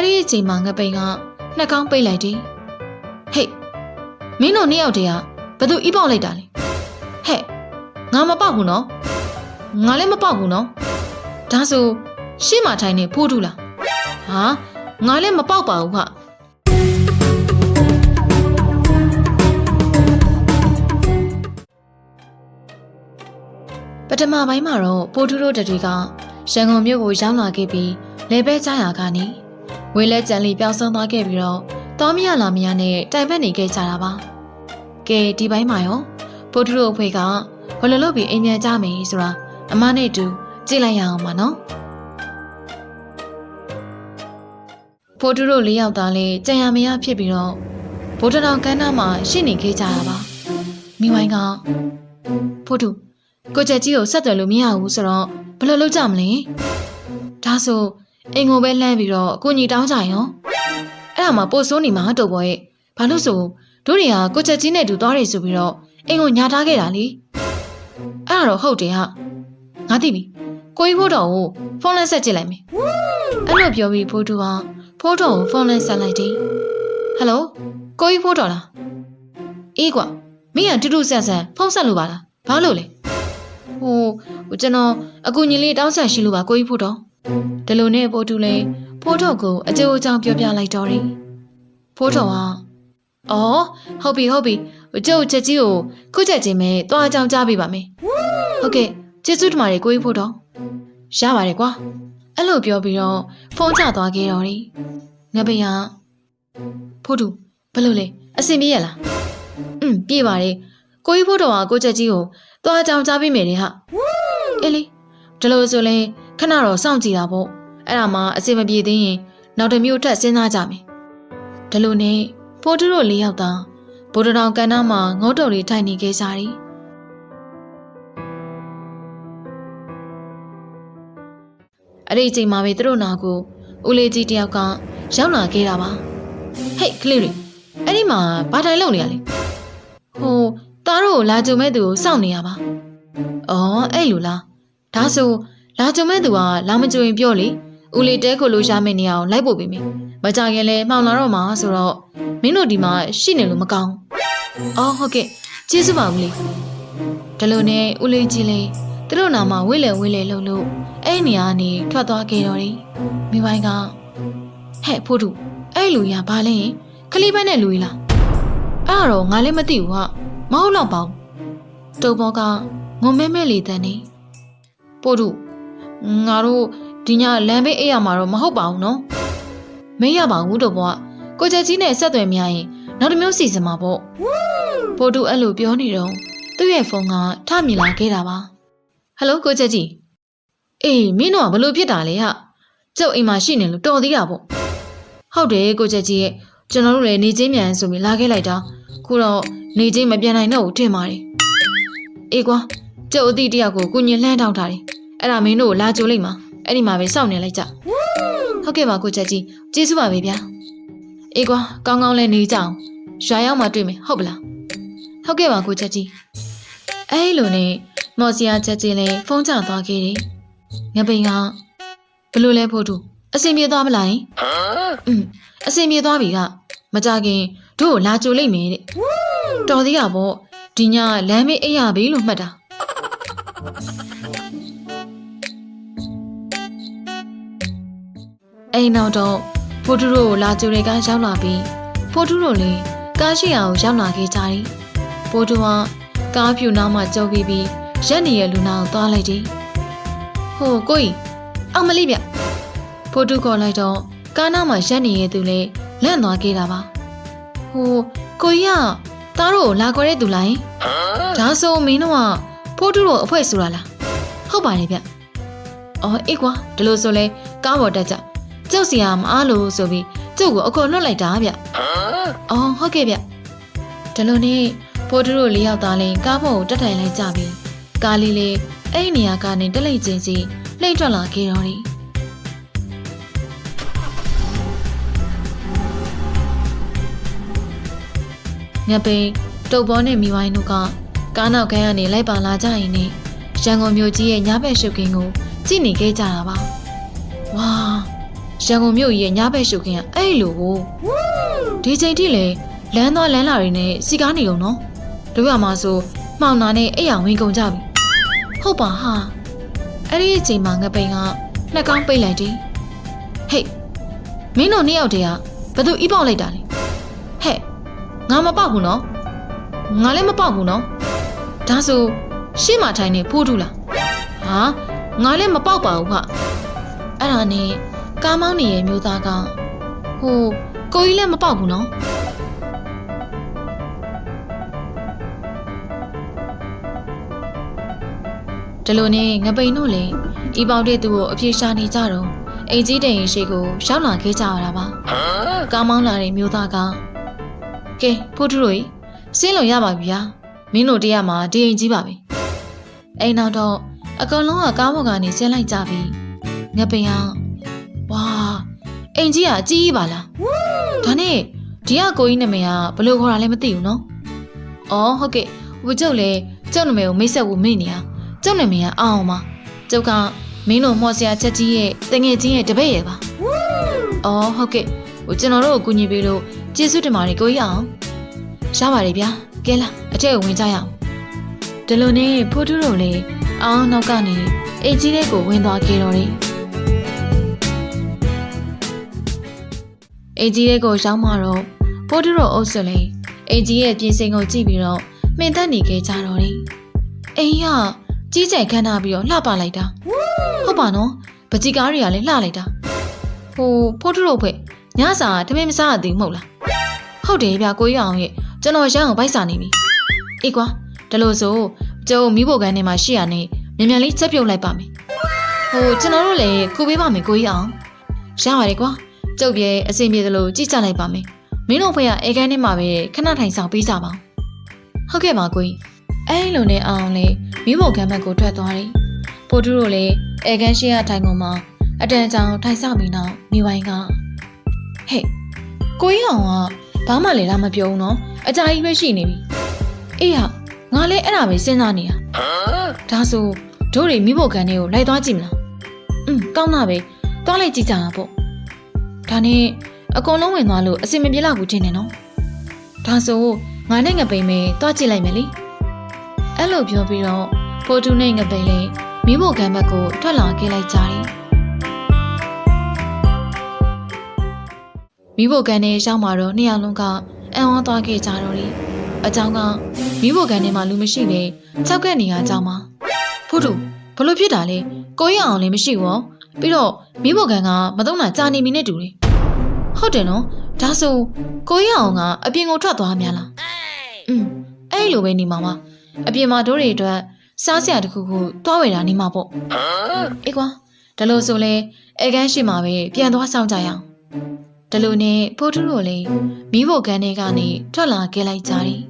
အဲ့ဒီအချိန်မှာငပိန်ကနှက်ကောင်းပိတ်လိုက်တယ်ဟေးမင်းတို့နှစ်ယောက်တည်းကဘသူအီးပေါက်လိုက်တာလဲဟဲ့ငါမပေါက်ဘူးနော်ငါလည်းမပေါက်ဘူးနော်ဒါဆိုရှေ့မှာထိုင်နေဖိုးထူလားဟာငါလည်းမပေါက်ပါဘူးဟာပထမပိုင်းမှာတော့ပိုထူတို့တတွေကရန်ကုန်မြို့ကိုရောက်လာခဲ့ပြီးလေပဲကြရာကနေ ဝေလဲကြံလီပျောက်ဆုံးသွားခဲ့ပြီးတော့တောမရလာမရနဲ့တိုင်ပတ်နေခဲ့ကြတာပါကဲဒီပိုင်းမှာရောပိုထူတို့အဖေကဘယ်လိုလုပ်ပြီးအိမ်ပြန်ကြမယ်ဆိုတာအမနဲ့အတူကြည့်လိုက်ရအောင်ပါနော်ဖိုးတူတို့လေးယောက်သားလေးကြံရမရဖြစ်ပြီးတော့ဗိုလ်တတော်ကန်းသားမှာရှိနေခဲ့ကြတာပါမိဝိုင်းကဖိုးတူကိုချက်ကြီးကိုဆက်သွယ်လို့မရဘူးဆိုတော့ဘယ်လိုလုပ်ကြမလဲဒါဆို အိမ်ကိုပဲလှမ်းပြီးတော့အကူညီတောင်းကြရောအဲ့ဒါမှပို့ဆိုးနေမှာတော့ဘောရဲ့ဘာလို့ဆိုတို့တွေကကိုချက်ကြီးနဲ့တူသွားတယ်ဆိုပြီးတော့အိမ်ကိုညာထားခဲ့တာလေအဲ့ဒါတော့ဟုတ်တယ်ဟာငါသိပြီကိုကြီးဖို့တော်ကိုဖုန်းလက်ဆက်ကြည့်လိုက်မယ်အဲ့လိုပြောပြီးဖိုးတူကဖိုးတော်ကိုဖုန်းလက်ဆက်လိုက်တယ်ဟယ်လိုကိုကြီးဖို့တော်လားအေးကွာမင်းကတူတူဆန်ဆန်ဖုန်းဆက်လို့ပါလားဘာလို့လဲဟိုဟိုကျွန်တော်အကူညီလေးတောင်းဆက်ရှိလို့ပါကိုကြီးဖို့တော် ဒီလိုနဲ့ဖိုးတူလဲဖိုးတော်ကိုအကျိုးအကြောင်းပြောပြလိုက်တော့တယ်ဖိုးတော်ကအော်ဟုတ်ပြီဟုတ်ပြီဟိုကျုပ်ချက်ကြီးကိုခုချက်ချင်းပဲတွားအကြောင်းကြားပေးပါမယ်ဟုတ်ကဲ့ကျေးဇူးတင်ပါတယ်ကိုကြီးဖို့တော်ရပါတယ်ကွာအဲ့လိုပြောပြီးတော့ဖုန်းချသွားခဲ့တော့တယ်ငါပင်ကဖိုးတူဘယ်လိုလဲအဆင်ပြေရလားอืมပြေပါတယ်ကိုကြီးဖို့တော်ကကိုချက်ကြီးကိုတွားအကြောင်းကြားပေးမယ်တဲ့ဟာအေးလေဒီလိုဆိုလဲ ခဏတော့စောင့်ကြည့်တာပေါ့အဲ့ဒါမှအဆင်မပြေသေးရင်နောက်တစ်မျိုးထပ်စဉ်းစားကြမယ်ဒီလိုနဲ့ဖိုးတူတို့လေးယောက်သားဗိုလ်တော်ကန်နာမှာငုတ်တုံလေးထိုင်နေခဲ့ကြတယ်အဲ့ဒီအချိန်မှာပဲသူတို့နာကိုဦးလေးကြီးတယောက်ကရောက်လာခဲ့တာပါဟေးကလေးတွေအဲ့ဒီမှာဘာတိုင်လုံနေရလဲဟိုသားတို့ကိုလာကြုံမဲ့သူကိုစောင့်နေရပါအော်အဲ့လိုလားဒါဆို လာကြုံမဲ့သူကလာမကြုံရင်ပြောလေဦးလေးတဲကိုလိုရှာမယ့်နေရာကိုလိုက်ပို့ပေးမယ်မကြခင်လဲမှောင်လာတော့မှာဆိုတော့မင်းတို့ဒီမှာရှိနေလို့မကောင်းဘူးအော်ဟုတ်ကဲ့ကျေးဇူးပါဦးလေးဒီလိုနဲ့ဦးလေးကြီးလေးသူတို့နာမှာဝိလေဝိလေလှုပ်လို့အဲ့ဒီနေရာကနေထွက်သွားခဲ့တော့တယ်မိပိုင်းကဟဲ့ဖိုးတူအဲ့လူရဘာလဲခလေးပန်းနဲ့လူကြီးလားအဲ့ဒါတော့ငါလည်းမသိဘူးဟာမဟုတ်တော့ပါဘူးတုံဘောကငုံမဲမဲလေးတန်းနေပို့တူ ငါတို့ဒီညလမ်းဘေးအိပ်ရမှာတော့မဟုတ်ပါဘူးနော်မရပါဘူးတော့ဘွားကိုချက်ကြီးနဲ့ဆက်သွယ်မရရင်နောက်တစ်မျိုးစီစဉ်မှာပေါ့ပို့တူအဲ့လိုပြောနေတော့သူ့ရဲ့ဖုန်းကထမြင်လာခဲ့တာပါဟယ်လိုကိုချက်ကြီးအေးမင်းတို့ကဘလို့ဖြစ်တာလဲဟာကျုပ်အိမ်မှာရှိနေလို့တော်သေးတာပေါ့ဟုတ်တယ်ကိုချက်ကြီးရဲ့ကျွန်တော်တို့လည်းနေချင်းမြန်ဆိုပြီးလာခဲ့လိုက်တာခုတော့နေချင်းမပြန်နိုင်တော့ဘူးထင်ပါတယ်အေးကွာကျုပ်အသည့်တယောက်ကိုကုညင်လှမ်းထောက်ထားတယ် အဲ့ဒါမင်းတို့ကိုလာကြိုလိုက်မှာအဲ့ဒီမှာပဲစောင့်နေလိုက်ကြဟုတ်ကဲ့ပါကိုချက်ကြီးကျေးဇူးပါပဲဗျာအေးကွာကောင်းကောင်းလဲနေကြအောင်ရွာရောက်မှတွေ့မယ်ဟုတ်ပလားဟုတ်ကဲ့ပါကိုချက်ကြီးအဲ့လိုနဲ့မော်စီယာချက်ကြီးလည်းဖုန်းချသွားခဲ့တယ်ငပိန်ကဘလို့လဲဖို့တူအစင်ပြေသွားမလားဟင်อืมအစင်ပြေသွားပြီကမကြခင်တို့ကိုလာကြိုလိုက်မယ်တဲ့တော်သေးတာပေါ့ဒီညလမ်းမေးအိပ်ရပြီလို့မှတ်တာ အိမ်နောက်တော့ဖိုတူတို့ကိုလာကြိုတွေကရောက်လာပြီးဖိုတူတို့လည်းကားရှိအောင်ရောက်လာခဲ့ကြတယ်ဖိုတူကကားဖြူနားမှာကြောက်ပြီးပြီးရက်နေရဲ့လူနာကိုသွားလိုက်တယ်ဟိုကိုကြီးအောင်မလေးဗျဖိုတူခေါ်လိုက်တော့ကားနားမှာရက်နေရဲ့သူလည်းလန့်သွားခဲ့တာပါဟိုကိုကြီးကသားတို့ကိုလာခေါ်တဲ့သူလားယင်ဒါဆိုမင်းတို့ကဖိုးတူတို့အဖွဲ့ဆိုတာလားဟုတ်ပါတယ်ဗျအော်အေးကွာဒီလိုဆိုလဲကားပေါ်တက်ကြ ကြောက်စီရမအားလို့ဆိုပြီးကျုပ်ကိုအခေါ်လွတ်လိုက်တာဗျအော်ဟုတ်ကဲ့ဗျဒီလိုနဲ့ဖိုးတူတို့လေးယောက်သားလေးကားပေါ်ကိုတက်ထိုင်လိုက်ကြပြီးကားလေးလေးအဲ့ဒီနေရာကနေတက်လိုက်ချင်းစီလှိမ့်ထွက်လာခဲ့တော့တယ်ငပိန်တုတ်ဘောနဲ့မိဝိုင်းတို့ကကားနောက်ခန်းကနေလိုက်ပါလာကြရင်နဲ့ရန်ကုန်မြို့ကြီးရဲ့ညဘက်ရှုပ်ကင်းကိုကြည့်နေခဲ့ကြတာပါ။ဝါ ရရန်ကုန်မြို့ကြီးရဲ့ညဘက်ရှုပ်ခင်းကအဲ့လိုကိုဒီချိန်ထိလေလမ်းသွားလမ်းလာတွေနဲ့စီကားနေတော့နော်တို့ရမှာဆိုမှောင်နာနဲ့အဲ့ရဝင်ကုန်ကြပြီဟုတ်ပါဟာအဲ့ဒီအချိန်မှာငပိန်ကနှက်ကောင်းပိတ်လိုက်တယ်ဟေးမင်းတို့နှစ်ယောက်တည်းကဘသူအီးပေါက်လိုက်တာလဲဟဲ့ငါမပေါက်ဘူးနော်ငါလည်းမပေါက်ဘူးနော်ဒါဆိုရှေ့မှာထိုင်နေဖိုးထူလားဟာငါလည်းမပေါက်ပါဘူးခအဲ့ဒါနဲ့ ကားမောင်းနေရဲ့မျိုးသားကဟိုကိုကြီးလည်းမပေါက်ဘူးနော်ဒီလိုနဲ့ငပိန်တို့လည်းဤပေါက်တဲ့သူကိုအပြေရှာနေကြတော့အိမ်ကြီးတရင်ရှိကိုရောက်လာခဲ့ကြရတာပါကားမောင်းလာတဲ့မျိုးသားကကဲဖိုးထူတို့စင်းလုံရပါပြီဗျာမင်းတို့တရားမှာဒီအိမ်ကြီးပါပဲအိမ်နောက်တော့အကောင်လုံးကကားပေါ်ကနေဆင်းလိုက်ကြပြီငပိန်က ဝါအိမ်ကြီးကအကြီးကြီးပါလားဒါနဲ့ဒီကကိုကြီးနာမည်ကဘယ်လိုခေါ်တာလဲမသိဘူးနော်အော်ဟုတ်ကဲ့ဝကျုပ်လည်းကျုပ်နာမည်ကိုမိတ်ဆက်ဖို့မေ့နေရကျုပ်နာမည်ကအောင်ပါကျုပ်ကမင်းတို့မော်ဆရာချက်ကြီးရဲ့တငယ်ချင်းရဲ့တပည့်ရဲ့ပါအော်ဟုတ်ကဲ့ဟိုကျွန်တော်တို့ကိုကူညီပေးလို့ကျေးဇူးတင်ပါတယ်ကိုကြီးအောင်ရပါတယ်ဗျာကဲလာအထက်ကိုဝင်ကြရအောင်ဒီလိုနဲ့ဖိုးထူးတို့လည်းအောင်နောက်ကနေအိတ်ကြီးတဲ့ကိုဝင်သွားခဲ့တော့တယ် အိတ်ကြီးတဲ့ကိုရောက်မှတော့ဖိုးထူးတို့အုပ်စုလည်းအိတ်ကြီးရဲ့ပြင်စင်ကိုကြည့်ပြီးတော့မှင်သက်နေခဲ့ကြတော့တယ်အိမ်ကကြီးကြိုင်ခန်းထားပြီးတော့လှပလိုက်တာဟုတ်ပါနော်ပကြီးကားတွေကလည်းလှလိုက်တာဟိုဖိုးထုတို့ဖွဲ့ညစာတမင်မစားရသေးဘူးမဟုတ်လားဟုတ်တယ်ဗျကိုကြီးအောင်ရဲ့ကျွန်တော်ရမ်းအောင်ဗိုက်စာနေပြီအေးကွာဒါလို့ဆိုကျုံမိဖို့ကန်းထဲမှာရှိရနေမြန်မြန်လေးချက်ပြုတ်လိုက်ပါမယ်ဟိုကျွန်တော်တို့လည်းကူပေးပါမယ်ကိုကြီးအောင်ရပါတယ်ကွာ ကျုပ်ပြေအစင်ပြေသလိုကြည့်ကြလိုက်ပါမယ်မင်းတို့ဖွဲ့ကအေကန်းထဲမှာပဲခဏထိုင်ဆောင်ပေးကြပါဦးဟုတ်ကဲ့ပါကိုကြီးအဲ့လိုနဲ့အောင်လေမိဖို့ကမ်းဘက်ကိုထွက်သွားတယ်။ဖိုးတူးတို့လည်းအဲကန်းရှိရထိုင်ကုန်မှာအတန်ကြောင်ထိုင်ဆောက်ပြီးနောက်မိဝိုင်းကဟဲ့ကိုကြီးအောင်ကဘာမှလည်းလားမပြောဘူးနော်အကြာကြီးပဲရှိနေပြီ။အေးဟာငါလည်းအဲ့ဒါပဲစဉ်းစားနေတာ။ဒါဆိုတို့တွေမိဖို့ကမ်းတွေကိုလိုက်သွားကြည့်မလား။อืมကောင်းတာပဲသွားလိုက်ကြည့်ကြတာပေါ့။ ဒါနဲ့အကုန်လုံးဝင်သွားလို့အစင်မပြေတော့ဘူးထင်တယ်နော်။ဒါဆိုငါနဲ့ငပိန်မဲသွားကြည့်လိုက်မယ်လေ။အဲ့လိုပြောပြီးတော့ဖိုတူနဲ့ငပိန်လေးမိဖို့ကမ်းဘက်ကိုထွက်လာခဲ့လိုက်ကြတယ်မိဖို့ကမ်းနဲ့ရောက်มาတော့နှစ်ယောက်လုံးကအံ့ဩသွားခဲ့ကြတော့တယ်အကြောင်းကမိဖို့ကမ်းထဲမှာလူမရှိပဲကြောက်ကက်နေရအကြောင်းပါဖိုတူဘလို့ဖြစ်တာလဲကိုရအောင်လည်းမရှိဘူးပြီးတော့မိဖို့ကမ်းကမသုံးတာကြာနေပြီနဲ့တူတယ် ဟုတ်တယ်နော်ဒါဆိုကိုရအောင်ကအပြင်ကိုထွက်သွားများလားอืมအဲ့လိုပဲနေမှာပါအပြင်မှာတို့တွေအတွက်စားစရာတခုခုတွားဝယ်တာနေမှာပေါ့အေးကွာဒါလို့ဆိုလဲအဲကန်းရှိမှာပဲပြန်သွားဆောင်ကြရအောင်ဒါလို့နဲ့ဖိုးထူးတို့လေမိဖို့ကန်းထဲကနေထွက်လာခဲ့လိုက်ကြတယ်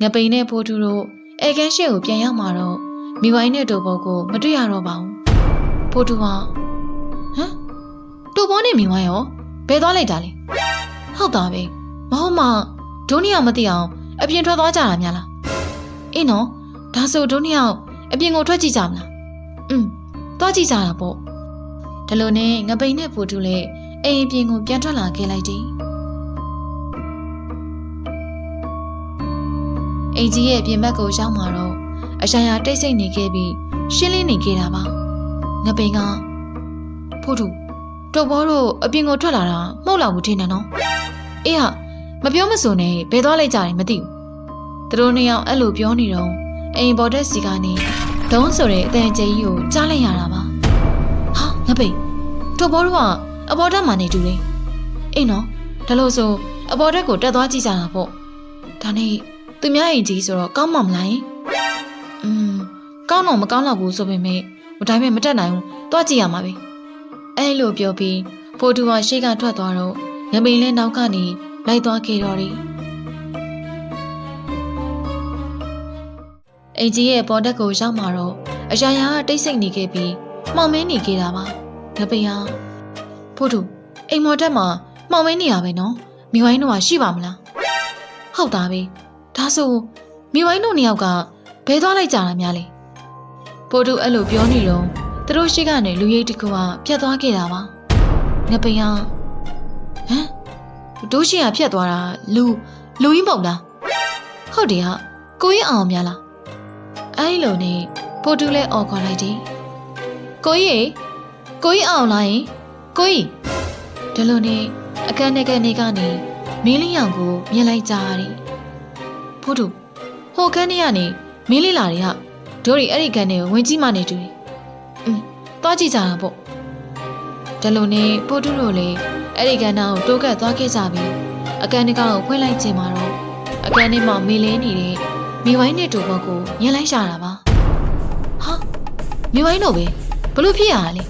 ငပိန်နဲ့ဖိုးထူးတို့အဲကန်းရှိကိုပြန်ရောက်မှာတော့မိဝိုင်းနဲ့တူပေါ်ကိုမတွေ့ရတော့ပါဘူးဖိုးထူးက တူဘောနဲ့မိမရောဘယ်သွားလိုက်တာလဲဟုတ်တာပဲမဟုတ်မှဒုနီယောက်မသိအောင်အပြင်ထွက်သွားကြတာများလားအေးနော်ဒါဆိုဒုနီယောက်အပြင်ကိုထွက်ကြည့်ကြမလားอืมသွားကြည့်ကြတာပေါ့ဒါလိုနဲ့ငပိန်နဲ့ဖိုတူလည်းအိမ်အပြင်ကိုပြန်ထွက်လာခဲ့လိုက်တယ်အိမ်ကြီးရဲ့ပြင်ဘက်ကိုရောက်မှာတော့အရာရာတိတ်ဆိတ်နေခဲ့ပြီးရှင်းလင်းနေခဲ့တာပါငပိန်ကဖိုတူ တော်ဘောတို့အပြင်ကိုထွက်လာတာမဟုတ်တော့ဘူးထင်တယ်နော်အေးဟာမပြောမစုံနဲ့ဘယ်သွားလိုက်ကြတယ်မသိဘူးသူတို့နှစ်ယောက်အဲ့လိုပြောနေတော့အိမ်ပေါ်တဲ့စီကနေဒုံးဆိုတဲ့အတန်ကျဲကြီးကိုကြားလိုက်ရတာပါဟာငပိတ်တို့ဘောတို့ကအပေါ်တက်မှနေတူတယ်အေးနော်ဒါလို့ဆိုအပေါ်တက်ကိုတက်သွားကြည့်ကြတာပေါ့ဒါနဲ့သူများအိမ်ကြီးဆိုတော့ကောင်းမှမလားယင်อืมကောင်းတော့မကောင်းတော့ဘူးဆိုပေမဲ့ဟိုတိုင်းပဲမတက်နိုင်ဘူးသွားကြည့်ရမှာပဲ အဲ့လိုပြောပြီးဖိုတူဟာရှေ့ကထွက်သွားတော့ငပိန်လဲနောက်ကနေလိုက်သွားခဲ့တော့တယ်။အိမ်ကြီးရဲ့ပေါ်တက်ကိုရောက်มาတော့အရာရာတိတ်ဆိတ်နေခဲ့ပြီးမှောင်မင်းနေခဲ့တာပါ။ငပိန်ဟာဖို့တူအိမ်မော်တက်မှာမှောင်မင်းနေရပဲနော်။မိဝိုင်းတို့ကရှိပါမလား။ဟုတ်သားပဲ။ဒါဆိုမိဝိုင်းတို့နှစ်ယောက်ကဘဲသွားလိုက်ကြတာများလေ။ဖို့တူအဲ့လိုပြောနေတော့ သူတို့ရှိကနေလူရိတ်တစ်ခုကပြတ်သွားခဲ့တာပါငပိန်ကဟမ်တို့ရှိကဖြတ်သွားတာလူလူကြီးမဟုတ်လားဟုတ်တယ်ဟာကိုကြီးအောင်များလားအဲ့လိုနဲ့ပိုတူလဲអော်ခေါ်လိုက်တယ်ကိုကြီးကိုကြီးအောင်လားယင်ကိုကြီးဒီလိုနဲ့အကန်နဲ့ကန်နေကနေမင်းလေးရောင်ကိုမြင်လိုက်ကြရတယ်ဖိုးတူဟိုခန်းထဲကနေမင်းလေးလာတွေကတို့ရီအဲ့ဒီကန်တွေကိုဝင်ကြည့်မှနေတူတယ်อืม သွားကြည့်ကြတာပေါ့ဒီလိုနဲ့ပိုတူတို့လည်းအဲ့ဒီကန်နာကိုတိုးကပ်သွားခဲ့ကြပြီးအကန်တကောက်ကိုဖွင့်လိုက်ချိန်မှာတော့အကန်ထဲမှာမေလဲနေတဲ့မိဝိုင်းနဲ့တူဘောကိုမြင်လိုက်ရတာပါဟာမိဝိုင်းတော့ပဲဘလို့ဖြစ်ရတာလဲ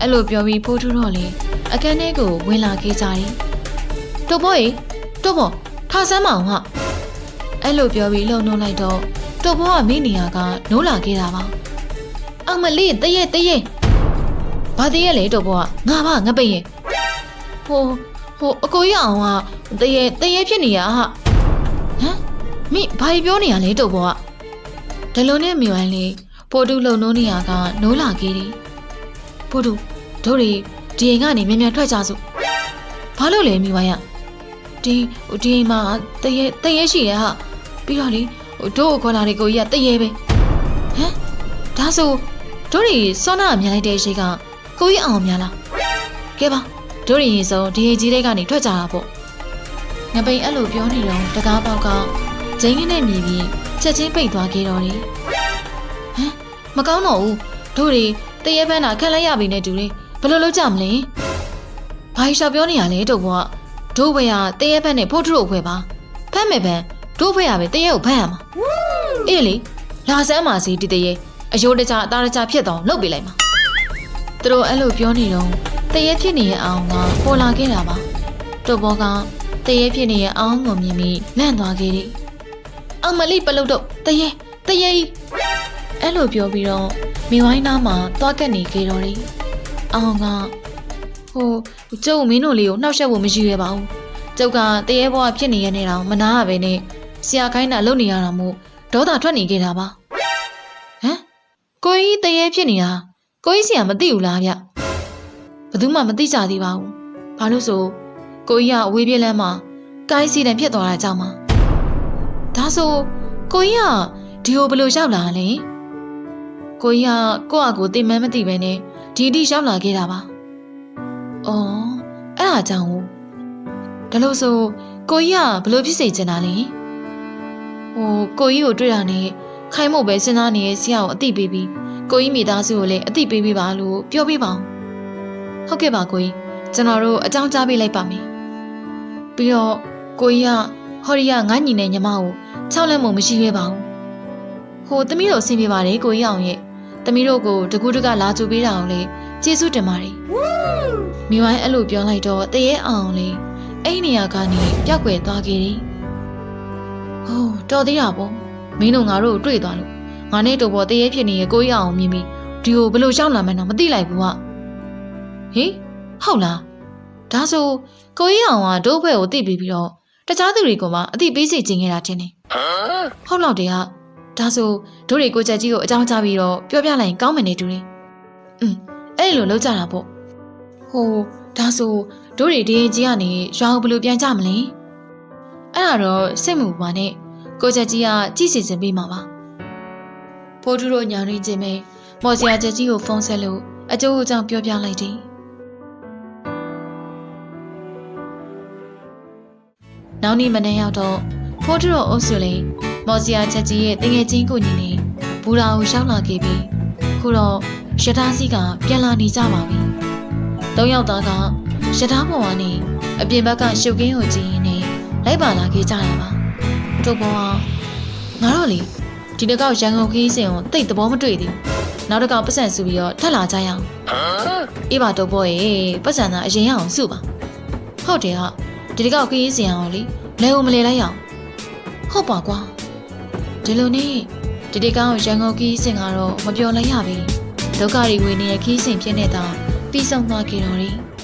အဲ့လိုပြောပြီးဖိုးထူးတော့လေအကန်ထဲကိုဝင်လာခဲ့ကြတယ်တိုးဘောရေတိုးဘောထားစမ်းမအောင်ဟာအဲ့လိုပြောပြီးလှုံနှုံးလိုက်တော့ တိုးဘောကမိနေရကနိုးလာခဲ့တာပါအောင်မလေးတရက်တရက်ဘာတရက်လဲတိုးဘောကငါပါငါပိတ်ရင်ဟိုဟိုအကိုရအောင်ကတရက်တရက်ဖြစ်နေရဟာဟမ်မိဘာပြောနေရလဲတိုးဘောကဒီလိုနဲ့မြွိုင်းလေးဖိုးတူလှုံနှုံးနေရကနိုးလာခဲ့တယ်ဖိုးတူတို့တွေဒီအိမ်ကနေမြန်မြန်ထွက်ကြစို့ဘာလို့လဲမိဝိုင်းရဒီဟိုဒီအိမ်မှာတရေတရေရှိရဟာပြီးတော့လေဟို တို့ခေါ်လာတဲ့ကိုကြီးကတရေပဲဟမ်ဒါဆိုတို့တွေစောနာအများလိုက်တဲ့အရှိကကိုကြီးအောင်များလားကဲပါတို့တွေရင်ဆုံးဒီအိမ်ကြီးတွေကနေထွက်ကြတာပေါ့ငပိန်အဲ့လိုပြောနေတော့တကားပေါက်ကဂျင်းကနဲ့မြည်ပြီးချက်ချင်းပိတ်သွားခဲ့တော့တယ်ဟမ်မကောင်းတော့ဘူးတို့တွေတရေပန်းတာခက်လိုက်ရပြီနဲ့တူတယ်ဘယ်လိုလုပ်ကြမလဲ။ဘာရှာပြောနေရလဲတို့ဘွား။တို့ဘွားတရဲဘက်နဲ့ဖိုးထရိုခွဲပါ။ဖမ်းမယ်ပန်း တို့ဘွားပဲတရဲကိုဖမ်းရမှာ။အေးလေလာစမ်းပါစီဒီတရဲအယိုးတကြအသားတကြဖြစ်တော့လုပ်ပေးလိုက်မှာ။သူတို့အဲ့လိုပြောနေတော့တရဲဖြစ်နေရဲ့အောင်ကပေါ်လာခဲ့တာပါ။တို့ဘောကတရဲဖြစ်နေရဲ့အောင်ကိုမြင်ပြီးလန့်သွားခဲ့တယ်။အောင်မလေးပလုတ်တော့တရဲတရဲအဲ့လိုပြောပြီးတော့မိဝိုင်းသားမှာသွားကက်နေခဲ့တော့တယ်။အောင်ကဟိုကျုပ်မင်းတို့လေးကိုနှောက်ယှက်ဖို့မရှိရပါဘူး။ကျုပ်ကတရေဘွားဖြစ်နေရနေတော့မနာရပဲနဲ့ ဆရာခိုင်းတာလုပ်နေရတာမို့ဒေါသထွက်နေခဲ့တာပါ။ဟမ်ကိုကြီးတရေဖြစ်နေတာကိုကြီးဆရာမသိဘူးလားဗျ။ဘယ်သူမှမသိကြသေးပါဘူး။ဘာလို့ဆိုကိုကြီးကအဝေးပြေးလမ်းမှာကိုင်းစီတန်ဖြစ်သွားတာကြောင့်ပါ။ဒါဆိုကိုကြီးကဒီကိုဘယ်လိုရောက်လာလဲ။ကိုကြီးကကိုယ့်အကိုသိမှန်းမသိပဲနဲ့ဒီအထိရောက်လာခဲ့တာပါ။အော်အဲ့ဒါကြောင့်ဟုတ်ဒါလို့ဆိုကိုကြီးကဘလို့ဖြစ်စေချင်တာလဲ။ ဟိုကိုကြီးကိုတွေ့တာနဲ့ခိုင်းမို့ပဲစဉ်းစားနေတဲ့ဆရာကိုအသိပေးပြီးကိုကြီးမိသားစုကိုလည်းအသိပေးပေးပါလို့ပြောပေးပါဦး။ဟုတ်ကဲ့ပါကိုကြီးကျွန်တော်တို့အကြောင်းကြားပေးလိုက်ပါမယ်။ပြီးတော့ကိုကြီးကဟော်ရီကငါညီနဲ့ညီမကို၆လက်မို့မရှိခဲ့ပါဘူး။ဟိုသမီးတို့အဆင်ပြေပါတယ်ကိုကြီးအောင်ရဲ့။သမီးတို့ကိုတကူးတကလာကြိုပေးတာအောင်လေကျေးဇူးတင်ပါတယ်။မိဝိုင်းအဲ့လိုပြောလိုက်တော့တရေအောင်လေအဲ့ဒီနေရာကနေပြောက်ွယ်သွားခဲ့တယ်။ ဟိုးတော်သေးတာပေါ့။မင်းတို့ငါတို့ကိုတွေ့သွားလို့ငါနဲ့တို့ပေါ်တရေဖြစ်နေရဲ့ကိုကြီးအောင်မြင်ပြီးဒီကိုဘယ်လိုရှောက်လာမှန်းတော့မသိလိုက်ဘူးက။ဟေးဟုတ်လား။ဒါဆိုကိုကြီးအောင်ကတို့ဘက်ကိုသိပြီးပြီးတော့တခြားသူတွေကမှအသိပေးစီခြင်းခဲ့တာတင်နေ။ဟုတ်တော့တရားဒါဆိုတို့တွေကိုချက်ကြီးကိုအကြောင်းကြားပြီးတော့ပြောပြလိုက်ရင်ကောင်းမယ်နေတူတယ်။อืมအဲ့လိုလုပ်ကြတာပေါ့။ဟိုဒါဆိုတို့တွေဒီရင်ကြီးကနေရွာကိုဘယ်လိုပြန်ကြမလဲ။အဲ့ဒါတော့စိတ်မူပါနဲ့ ကိုချက်ကြီးကကြည့်စီစဉ်ပေးမှာပါ။ဖိုးထူးတို့ညာရင်းချင်းပဲမော်စရာချက်ကြီးကိုဖုန်းဆက်လို့အကျိုးအကြောင်းပြောပြလိုက်တယ်။နောက်နေ့မနေ့ရောက်တော့ဖိုးထူးတို့အုပ်စုလေးမော်စရာချက်ကြီးရဲ့တငယ်ချင်းကိုညီနေဘူရာကိုရှောက်လာခဲ့ပြီးခုတော့ရထားစီးကပြန်လာနေကြပါပြီ။သုံးယောက်သားကရထားပေါ်ကနေအပြင်ဘက်ကရှုပ်ကင်းကိုကြည့်ရင်းနဲ့လိုက်ပါလာခဲ့ကြတာပါ။ တို့ဘောကငါတို့လေဒီတစ်ခေါက်ရန်ကုန်ခီးစင်ကိုတိတ်သဘောမတွေ့သေးဘူး။နောက်တစ်ခေါက်ပတ်စံစုပြီးတော့ထပ်လာကြရအောင်။အေးပါတို့ဘောရေပတ်စံသာအရင်ရအောင်စုပါ။ဟုတ်တယ်ဟာဒီတစ်ခေါက်ခီးစင်အောင်လေလဲဦးမလဲလိုက်ရအောင်။ဟုတ်ပါကွာ။ဒီလိုနဲ့ဒီဒီကောင်ရန်ကုန်ခီးစင်ကတော့မပြောလိုက်ရပြီ။ဒုက္ခတွေဝင်နေတဲ့ခီးစင်ဖြစ်နေတာပြီးဆုံးသွားကြတော့တယ်။